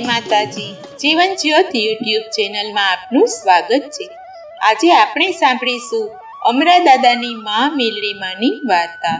જય માતાજી. જીવન જ્યોત યુટ્યુબ ચેનલમાં આપનું સ્વાગત છે. આજે આપણે સાંભળીશું અમરા દાદાની મા મેલડીમાની વાર્તા.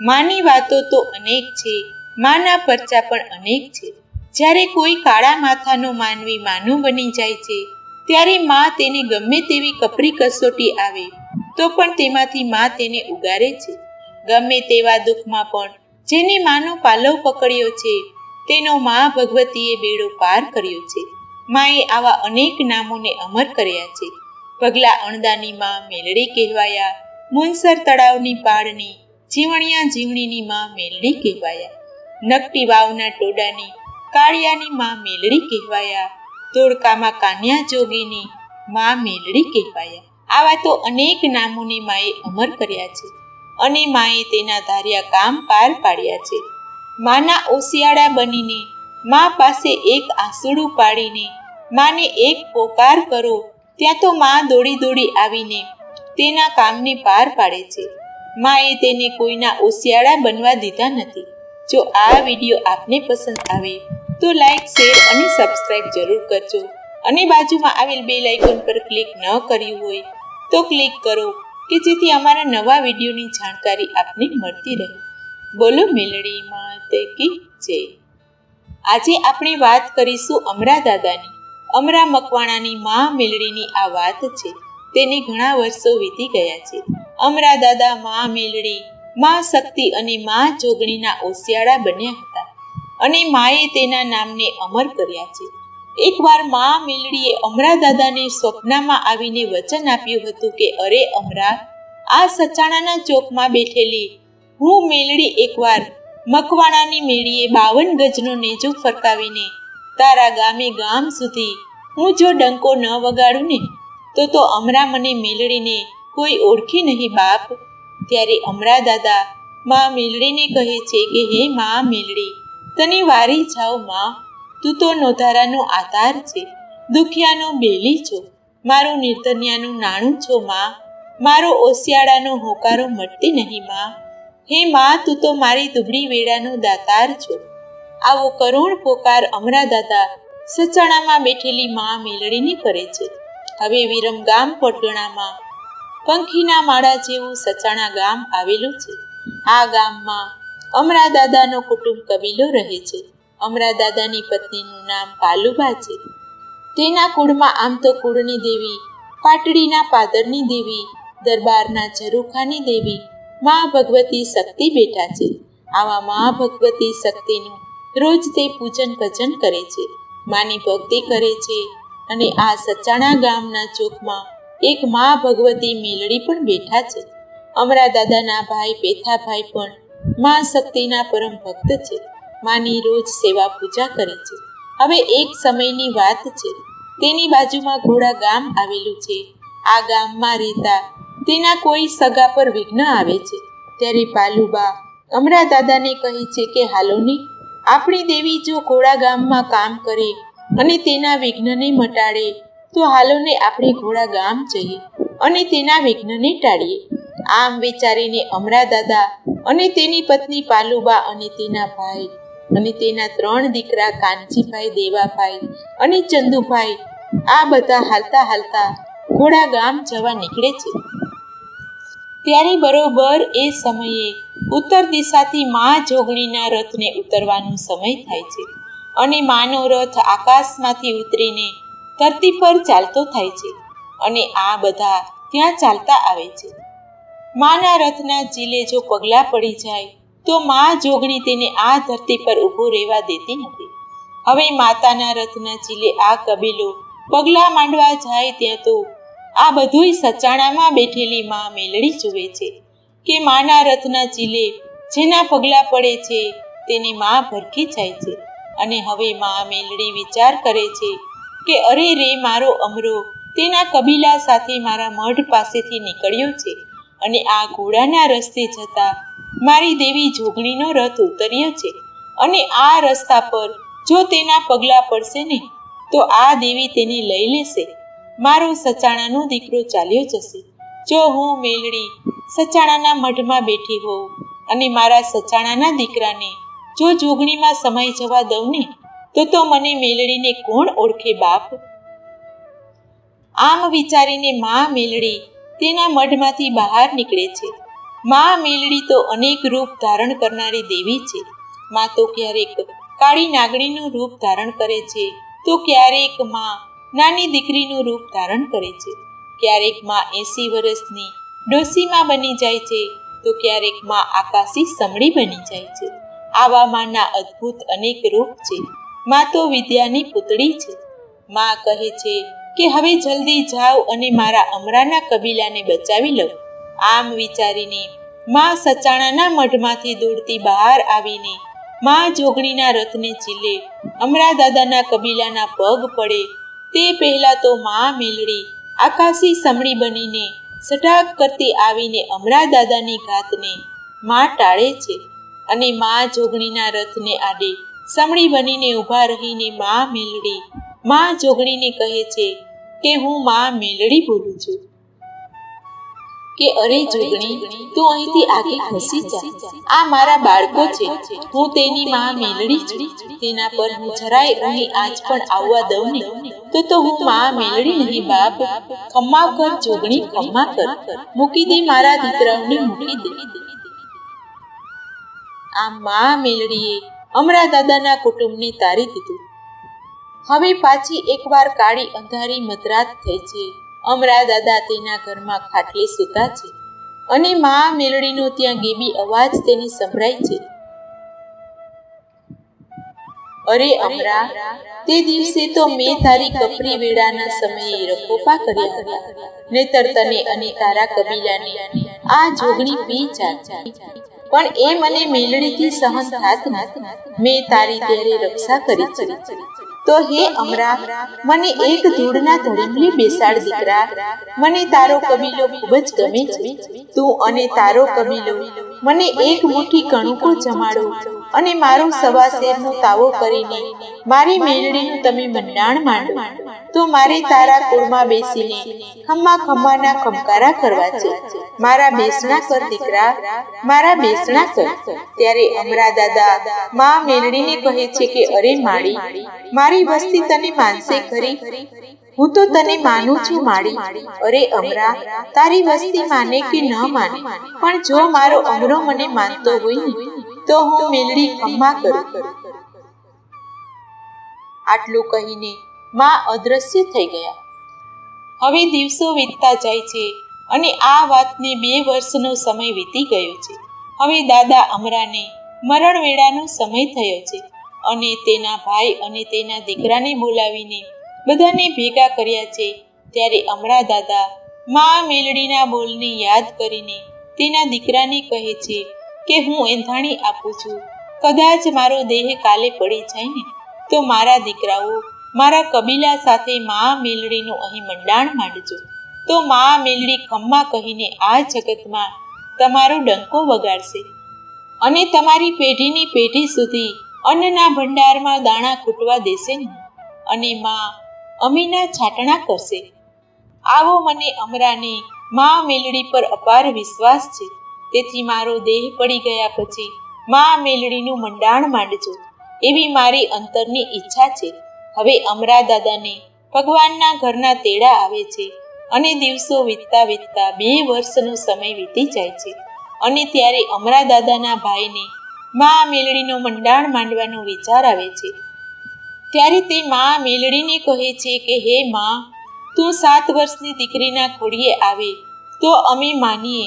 માની વાતો તો અનેક છે, માના પરચા પણ અનેક છે. જ્યારે કોઈ કાળા માથાનો માનવી માનું બની જાય છે, ત્યારે મા તેને ગમે તેવી કપરી કસોટી આવે, તો પણ તેમાંથી મા તેને ઉગારે છે. ગમે તેવા દુઃખમાં પણ જેને માનો પાલવ પકડ્યો છે તેનો મા ભગવતીએ બેડો પાર કર્યો છે. માએ આવા અનેક નામોને અમર કર્યા છે. પગલા અણદાની માં મેલડી કહેવાયા, મુનસર તળાવની પાળની, જીવણિયા જીવણીની માં મેલડી કહેવાયા. નકટી વાવના ટોડાની કાળિયાની માં મેલડી કહેવાયા. ધોળકામાં કાન્યા જોગીની માં મેલડી કહેવાયા. આવા તો અનેક નામોને માએ અમર કર્યા છે અને માએ તેના ધાર્યા કામ પાર પાડ્યા છે. માના ઓશિયાળા બનીને, મા પાસે એક આંસુડું પાડીને, માને એક પોકાર કરો, ત્યાં તો મા દોડી દોડી આવીને તેના કામને પાર પાડે છે. માએ તેને કોઈના ઓશિયાળા બનવા દીધા નથી. જો આ વીડિયો આપને પસંદ આવે, તો લાઈક, શેર અને સબસ્ક્રાઇબ જરૂર કરજો. અને બાજુમાં આવેલ બે લાઇકોન પર ક્લિક ન કર્યું હોય, તો ક્લિક કરો કે જેથી અમારા નવા વિડીયોની જાણકારી આપને મળતી રહે. બોલો મેલડી માતે કી જય. આજે આપણે વાત કરીશું અમરા દાદાની અમરા મકવાણાની મા મેલડીની આ વાત છે. તેને ઘણા વર્ષો વીતી ગયા છે. અમરા દાદા મા મેલડી મા શક્તિ અને મા જોગણીના ઓશિયાળા બન્યા હતા અને માએ તેના નામને અમર કર્યા છે. એકવાર મા મેલડીએ અમરા દાદાને સ્વપ્નમાં આવીને વચન આપ્યું હતું કે, અરે અમરા, આ સચાણાના ચોકમાં બેઠેલી હું મેલડી એકવાર મકવાણાની મેળીએ બાવન ગજનો નેજો ફરકાવીને તારા ગામે ગામ સુધી હું જો ડંકો ન વગાડું ને, તો તો અમરા મને મેલડીને કોઈ ઓળખી નહીં બાપ. ત્યારે અમરા દાદા મા મેલડીને કહે છે કે, હે મા મેલડી, તને વારી જાઓ માં. તું તો નોધારાનો આધાર છે, દુખિયાનો બેલી છો, મારું નિર્તન્યાનું નાણું છો માં. મારો ઓશિયાળાનો હોકારો મળતી નહીં માં. હે માં, તું તો મારી દુબળી વેળાનો દાતાર છો. આવો કરુણ પોકાર અમરા દાદા સચાણામાં બેઠેલી માં મેલડીને કરે છે. હવે વિરમગામ પટણામાં પંખીના માળા જેવું સચાણા ગામ આવેલું છે. આ ગામમાં અમરા દાદાનો કુટુંબ કબીલો રહે છે. અમરા દાદાની પત્નીનું નામ પાલુબા છે. તેના કુળમાં આમ તો કુળની દેવી, પાટડીના પાદરની દેવી, દરબારના ઝરૂખાની દેવી મા ભગવતી શક્તિ બેઠા છે. આવા મા ભગવતી શક્તિનું રોજ તે પૂજન ભજન કરે છે. માની ભક્તિ કરે છે અને આ સચાણા ગામના ચોકમાં એક મા ભગવતી મેલડી પણ બેઠા છે. અમરા દાદાના ભાઈ પેથાભાઈ પણ મા શક્તિના પરમ ભક્ત છે. માની રોજ સેવા પૂજા કરે છે. હવે એક સમયની વાત છે. તેની બાજુમાં ઘોડા ગામ આવેલું છે. આ ગામમાં રહેતા તેના કોઈ સગા પર વિઘ્ન આવે છે. ત્યારે પાલુબા અમરા દાદાને કહે છે કે હાલોને આપણી દેવી જો ઘોડા ગામમાં કામ કરે અને તેના વિઘ્નને મટાડે, તો હાલોને આપણે ઘોડા ગામ જઈએ અને તેના વિઘ્નને ટાળીએ. આમ વિચારીને અમરા દાદા અને તેની પત્ની પાલુબા અને તેના ભાઈ અને તેના ત્રણ દીકરા કાનજીભાઈ, દેવાભાઈ અને ચંદુભાઈ આ બધા હાલતા હાલતા ઘોડા ગામ જવા નીકળે છે. ત્યારે બરોબર એ સમયે ઉત્તર દિશાથી મા જોગણીના રથને ઉતરવાનો સમય થાય છે અને માનો રથ આકાશમાંથી ઉતરીને ધરતી પર ચાલતો થાય છે અને આ બધા ત્યાં ચાલતા આવે છે. માના રથના જીલે જો પગલાં પડી જાય, તો મા જોગણી તેને આ ધરતી પર ઊભો રહેવા દેતી નથી. હવે માતાના રથના જીલે આ કબીલો પગલાં માંડવા જાય ત્યાં તો આ બધુંય સચાણામાં બેઠેલી મા મેલડી જુએ છે કે માના રથના ચીલે જેના પગલાં પડે છે તેની મા ભરખી જાય છે. અને હવે મા મેલડી વિચાર કરે છે કે અરે રે મારો અમરો, તેના કબીલા સાથે મારા મઢ પાસેથી નીકળ્યો છે અને આ ઘોડાના રસ્તે જતા મારી દેવી જોગણીનો રથ ઉતર્યો છે. અને આ રસ્તા પર જો તેના પગલાં પડશે ને, તો આ દેવી તેને લઈ લેશે. મારો સચાણાનો દીકરો ચાલ્યો જશે. જો હું મેલડી સચાણાના મઢમાં બેઠી હોઉં અને મારા સચાણાના દીકરાને જો જોગણીમાં સમાઈ જવા દઉં ને, તો તો મને મેલડીને કોણ ઓળખે બાપ? આમ વિચારીને મા મેલડી તેના મઢમાંથી બહાર નીકળે છે. મા મેલડી તો અનેક રૂપ ધારણ કરનારી દેવી છે. મા તો ક્યારેક કાળી નાગણીનું રૂપ ધારણ કરે છે, તો ક્યારેક મા નાની દીકરીનું રૂપ ધારણ કરે છે. ક્યારેકમાં એસી વર્ષની ડોસીમાં બની જાય છે, તો ક્યારેકમાં આકાશી સમળી બની જાય છે. આવા માના અદ્ભુત અનેક રૂપ છે. મા તો વિદ્યાની પુતળી છે. મા કહે છે કે, હવે જલ્દી જાઓ અને મારા અમરાના કબીલાને બચાવી લો. આમ વિચારીને મા સચાણાના મઢમાંથી દોડતી બહાર આવીને મા જોગણીના રથને ચીલે અમરા દાદાના કબીલાના પગ પડે તે પહેલા તો મા મેલડી આકાશી સમડી બનીને સટાક કરતી આવીને અમરા દાદાની ઘાતને મા ટાળે છે અને મા જોગણીના રથને આડે સમડી બનીને ઊભા રહીને મા મેલડી મા જોગણીને કહે છે કે હું મા મેલડી બોલું છું. કે અરે જોગણી, તું અહીંથી આગે ખસી જા. આ મારા બાળકો છે. હું તેની મા મેલડી છું. તેના પર હું જરાય અહીં આજ પણ આવવા દઉં ને તો તો હું મા મેલડી નહીં, બાપ. ખમ્મા કર, જોગણી, ખમ્મા કર. મૂકી દે મારા દીકરાઓને, મૂકી દે. આ મા મેલડીએ અમરા દાદાના કુટુંબને તારી દીધું. હવે પાછી એકવાર કાળી અંધારી મધરાત થઈ છે. અમરા દાદા તેના ઘરમાં ખાટલે સૂતા છે અને મા મેલડીનો ત્યાં ગેબી અવાજ તેને સંભળાય છે. અરે અમરા, તે દિવસે તો મેં તારી કપરી વેળાના સમયે રખોપા કર્યા હતા. નહીતર તને અને તારા કબીલાને આ જોગણી પી જા. પણ એ મને મેલડીથી સહન થાત મેં તારી ત્યારે રક્ષા કરી છે. તો હે અમરા મને એક ધૂળના ધડીમલે બેસાડ દીકરા. મને તારો કબીલો ખૂબ જ ગમે છે. તું અને તારો કબીલો, મને એક મુઠ્ઠી કણુકો જમાડો. અને મારો સવા શેરનો તાવો કરીને, મારી મેળડીનું તમે મંડાણ માંડો. તો મારે તારા કુળમાં બેસીને ખમ્મા ખમ્માના ખમકારા કરવા છે. મારા બેસણા કર દીકરા, મારા બેસણા કર. ત્યારે અમરા દાદા મા મેળડીને કહે છે કે, અરે માળી, મારી વસ્તી તને માનસે ખરી? હું તો તને માનું છું માડી અરે અમરા, તારી વસ્તી માને કે ન માને? પણ જો મારો અમરો મને માનતો હોય તો હું મેલડી અમ્મા કરું. આટલું કહીને માં અદ્રશ્ય થઈ ગયા. હવે દિવસો વીતતા જાય છે અને આ વાતને બે વર્ષનો સમય વીતી ગયો છે. હવે દાદા અમરાને મરણ વેળાનો સમય થયો છે અને તેના ભાઈ અને તેના દીકરાને બોલાવીને બધાને ભેગા કર્યા છે. ત્યારે અમરા દાદા મા મેલડીના બોલને યાદ કરીને તેના દીકરાને કહે છે કે, હું એંધાણી આપું છું. કદાચ મારો દેહ કાલે પડી જાય ને, તો મારા દીકરાઓ મારા કબીલા સાથે મા મેલડીનું અહીં મંડાણ માંડજો. તો મા મેલડી ખમ્મા કહીને આ જગતમાં તમારો ડંકો વગાડશે. અને તમારી પેઢીની પેઢી સુધી અન્નના ભંડારમાં દાણા ખૂટવા દેશે નહીં અને મા અમીના છાટણા કરશે. આવો મને અમરાને મા મેલડી પર અપાર વિશ્વાસ છે. તેથી મારો દેહ પડી ગયા પછી મા મેલડીનું મંડાણ માંડજો. એવી મારી અંતરની ઈચ્છા છે. હવે અમરા દાદાને ભગવાનના ઘરના તેડા આવે છે અને દિવસો વીતતા વીતતા બે વર્ષનો સમય વીતી જાય છે. અને ત્યારે અમરા દાદાના ભાઈને મા મેલડીનો મંડાણ માંડવાનો વિચાર આવે છે. ત્યારે તે મા મેલડીને કહે છે કે, હે મા, તું સાત વર્ષની દીકરીના ખોડીએ આવે, તો અમે માનીએ.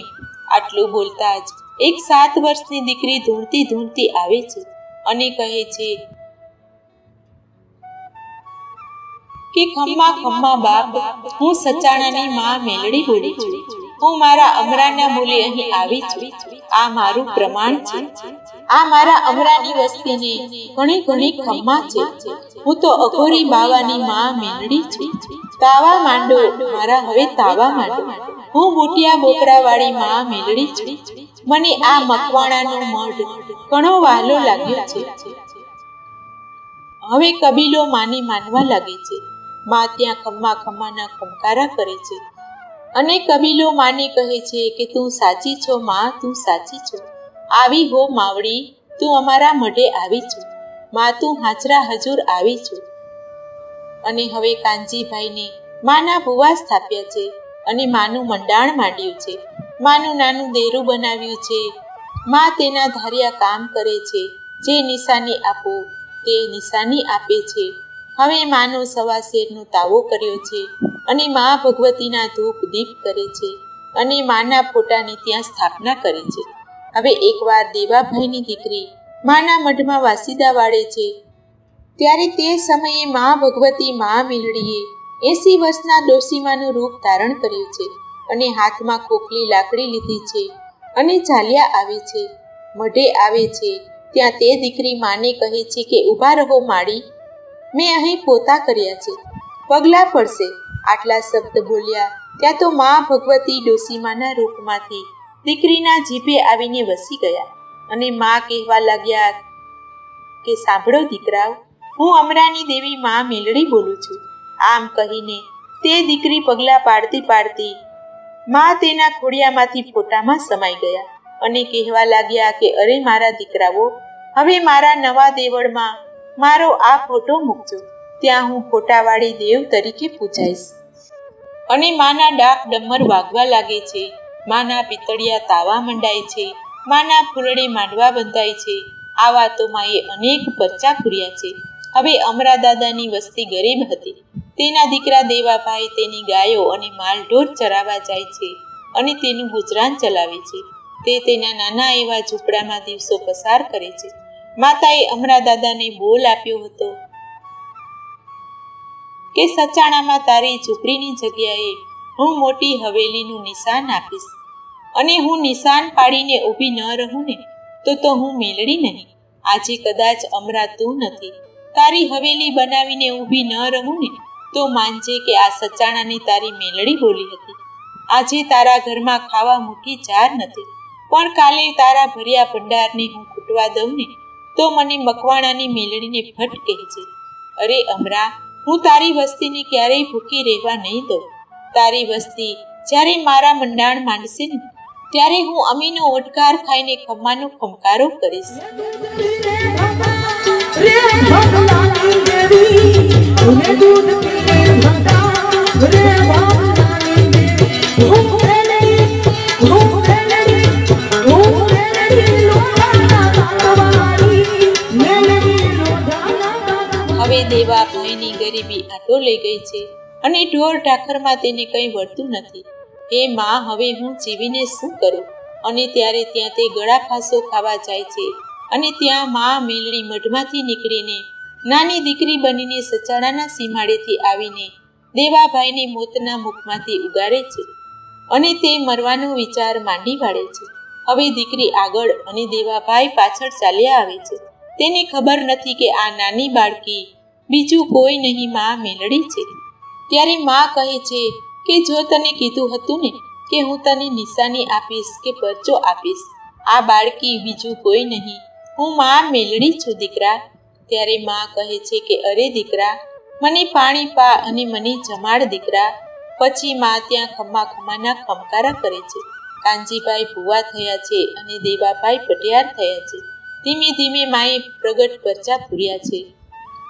આટલું બોલતા જ એક સાત વર્ષની દીકરી ધૂણતી ધૂણતી આવે છે અને કહે છે કે, ખમ્મા ખમ્મા બાપ, હું સચાણાની મા મેલડી બોલી છું હું મારા અમરાના મૂલે અહીં આવી છું. આ મારું પ્રમાણ છે. આ મારા અમરાની વસ્તીને ઘણી ઘણી ખમ્મા છે. હું તો અઘોરી બાવાની માં મેલડી છું. તાવા માંડો, મારા હવે તાવા માંડો. હું બુટિયા બોકડાવાળી માં મેલડી છું. મને આ મકવાણાનો મઢ ઘણો વાલો લાગ્યો છે. હવે કબીલો માને માનવા લાગે છે. મા ત્યાં ખમ્મા ખમ્માના ખમકારા કરે છે. અને કબીલો માને કહે છે કે, તું સાચી છો, માં, તું સાચી છો. આવી હો, માવડી, તું અમારા મઢે આવી છો. માં, તું હાજરા હજુર આવી છું. અને હવે કાનજીભાઈને માના ભુવા સ્થાપ્યા છે અને માનું મંડાણ માંડ્યું છે. માનું નાનું દેરું બનાવ્યું છે. માં તેના ધાર્યા કામ કરે છે. જે નિશાની આપો, તે નિશાની આપે છે. હવે માનો સવા શેરનો તાવો કર્યો છે અને મા ભગવતીના ધૂપ દીપ કરે છે અને માના ફોટાની ત્યાં સ્થાપના કરે છે. હવે એકવાર દેવાભાઈની દીકરી માના મઢમાં વાસીદા વાળે છે, ત્યારે તે સમયે મા ભગવતી મા મીલડીએ એસી વર્ષના ડોસીમાનું રૂપ ધારણ કર્યું છે અને હાથમાં ખોખલી લાકડી લીધી છે અને ચાલ્યા આવે છે. મઢે આવે છે, ત્યાં તે દીકરી માને કહે છે કે ઊભા રહો માડી મેં અહીં પોતા કર્યા છે. પગલાં પડશે. આટલા શબ્દ બોલ્યા, ત્યાં તો મા ભગવતી ડોસીમાના રૂપમાંથી દીકરીના જીભે આવીને વસી ગયા અને મા કહેવા લાગ્યા કે સાંભળો દીકરાઓ, હું અમરાની દેવી મા મેલડી બોલું છું. આમ કહીને તે દીકરી પગલાં પાડતી પાડતી મા તેના ખોડિયામાંથી ફોટામાં સમાઈ ગયા અને કહેવા લાગ્યા કે અરે મારા દીકરાઓ, હવે મારા નવા દેવળમાં મારો આ ફોટો મૂકજો. ત્યાં હું ફોટાવાળી દેવ તરીકે પૂજાઈશ. અને માના ડાક ડમર વાગવા લાગે છે. માના પિતળિયા તાવા મંડાય છે. માના ફૂલડે માંડવા બંધાય છે. આ વાતોમાં એ અનેક પરચા પૂર્યા છે. હવે અમરા દાદાની વસ્તી ગરીબ હતી. તેના દીકરા દેવાભાઈ તેની ગાયો અને માલઢોર ચરાવવા જાય છે અને તેનું ગુજરાન ચલાવે છે. તે તેના નાના એવા ઝૂંપડામાં દિવસો પસાર કરે છે. માતાએ અમરા દાદાને બોલ આપ્યો હતો કે, સચાણામાં તારી ઝૂંપડીની જગ્યાએ હું મોટી હવેલીનું નિશાન આપીશ અને હું નિશાન પાડીને ઊભી ન રહું ને, તો તો હું મેલડી નહીં. આજે કદાચ અમરા તું નથી. તારી હવેલી બનાવીને ઊભી ન રહું ને, તો માનજે કે આ સચાણાની તારી મેલડી બોલી હતી. આજે તારા ઘરમાં ખાવા મૂકી જાર નથી. પણ કાલે તારા ભર્યા ભંડારને હું ખૂટવા દઉં ને તો મને મકવાણાની મેલડીને ભટ્ટ કહેજે અરે અમરા હું તારી વસ્તીને ક્યારેય ભૂખી રહેવા નહીં દઉં તારી વસ્તી જ્યારે મારા મંડાણ માંડશે ને ત્યારે હું અમીનો ઓટકાર ખાઈને ખમ્માનો ખમકારો કરીશ રે ભગવાનની દેવી હવે દેવા ભાઈની ગરીબી આટો લઈ ગઈ છે અને ઢોર ઢાખરમાં તેને કંઈ વળતું નથી. હે માં, હવે હું જીવીને શું કરું? અને ત્યારે ત્યાં તે ગળા ફાંસો ખાવા જાય છે અને ત્યાં માં મેલડી મઢમાંથી નીકળીને નાની દીકરી બનીને સચાણાના સીમાડેથી આવીને દેવાભાઈને મોતના મુખમાંથી ઉગારે છે અને તે મરવાનો વિચાર માંડી વાળે છે. હવે દીકરી આગળ અને દેવાભાઈ પાછળ ચાલ્યા આવે છે. તેને ખબર નથી કે આ નાની બાળકી બીજું કોઈ નહીં માં મેલડી છે. ત્યારે માં કહે છે કે જો તને કીધું હતું ને કે હું તને નિશાની આપીશ કે પરચો આપીશ, આ બાળકી બીજું કોઈ નહીં. હું માં મેલડી છું, દીકરા. ત્યારે માં કહે છે કે અરે, દીકરા, મને પાણી પા અને મને જમાડ, દીકરા. પછી માં ત્યાં ખમ્મા ખમ્માના ખમકારા કરે છે. કાનજીભાઈ ભૂવા થયા છે અને દેવાભાઈ પટિયાર થયા છે. ધીમે ધીમે માએ પ્રગટ પરચા પૂર્યા છે.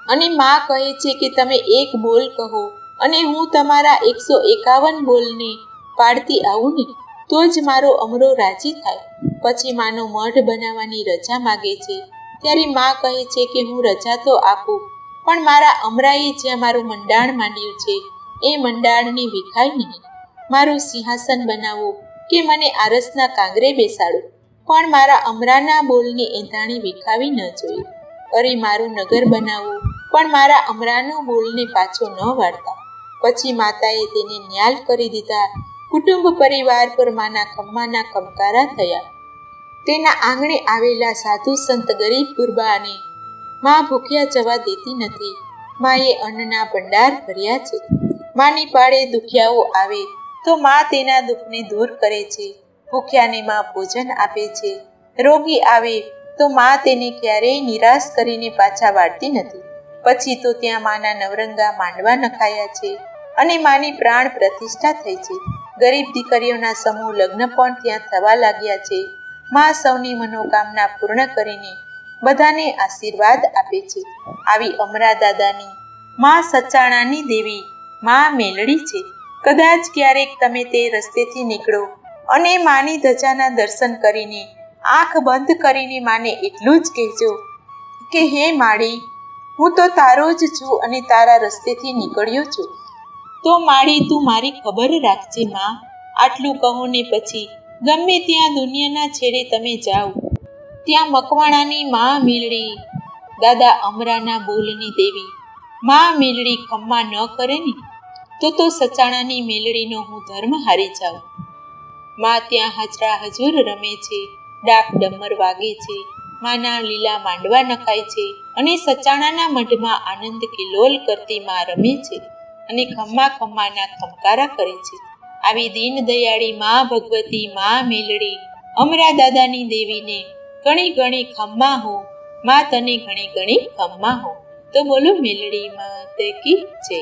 અને માં કહે છે કે તમે એક બોલ કહો અને હું તમારા એકસો એકાવન બોલને પાડતી આવું ને તો જ મારો અમરો રાજી થાય. પછી માનો મઢ બનાવવાની રજા માગે છે. ત્યારે માં કહે છે કે હું રજા તો આપું, પણ મારા અમરાએ જ્યાં મારું મંડાણ માંડ્યું છે, એ મંડાણને વિખાય નહીં. મારું સિંહાસન બનાવો કે મને આરસના કાંગરે બેસાડો, પણ મારા અમરાના બોલની એંધાણી વિખાવી ન જોઈએ. અરે મારું નગર બનાવો પણ મારા અમરાનો બોલને પાછો ન વાળતા. પછી માતાએ તેને ન્યાલ કરી દીધા. કુટુંબ પરિવાર પર માના ખમ્માના ખમકારા થયા. તેના આંગણે આવેલા સાધુ સંત ગરીબ ગુરબાને માં ભૂખ્યા જવા દેતી નથી. માએ અન્નના ભંડાર ભર્યા છે. માની પાડે દુખિયાઓ આવે તો માં તેના દુઃખને દૂર કરે છે. ભૂખ્યાને માં ભોજન આપે છે. રોગી આવે તો માં તેને ક્યારેય નિરાશ કરીને પાછા વાળતી નથી. પછી તો ત્યાં માના નવરંગા માંડવા નખાયા છે અને માની પ્રાણ પ્રતિષ્ઠા થઈ છે. ગરીબ દીકરીઓના સમૂહ લગ્ન પણ ત્યાં થવા લાગ્યા છે. મા સૌની મનોકામના પૂર્ણ કરીને બધાને આશીર્વાદ આપે છે. આવી અમરા દાદાની મા સચાણાની દેવી મા મેલડી છે. કદાચ ક્યારેક તમે તે રસ્તેથી નીકળો અને માની ધજાના દર્શન કરીને આંખ બંધ કરીને માને એટલું જ કહેજો કે, હે માળી હું તો તારો જ છું અને તારા રસ્તેથી નીકળ્યો છું. તો માળી, તું મારી ખબર રાખજે, માં. આટલું કહો ને પછી ગમે ત્યાં દુનિયાના છેડે તમે જાઓ. ત્યાં મકવાણાની મા મીલડી, દાદા અમરાના બોલની દેવી. મા મીલડી ખમ્મા ન કરે ને, તો તો સચાણાની મેલડીનો હું ધર્મ હારી જાઉં. મા ત્યાં હજરા હજુર રમે છે, ડાક ડમર વાગે છે. માના લીલા માંડવા નખાય છે અને સચાણાના મઢમાં આનંદ કિલોલ કરતી માં રમે છે અને ખમ્મા ખમ્માના ખમકારા કરે છે. આવી દીન દયાળી માં ભગવતી માં મેલડી. અમરા દાદાની દેવીને ઘણી ઘણી ખમ્મા હો, માં તને ઘણી ઘણી ખમ્મા હો. તો બોલો મેલડી, માં તે કી જય.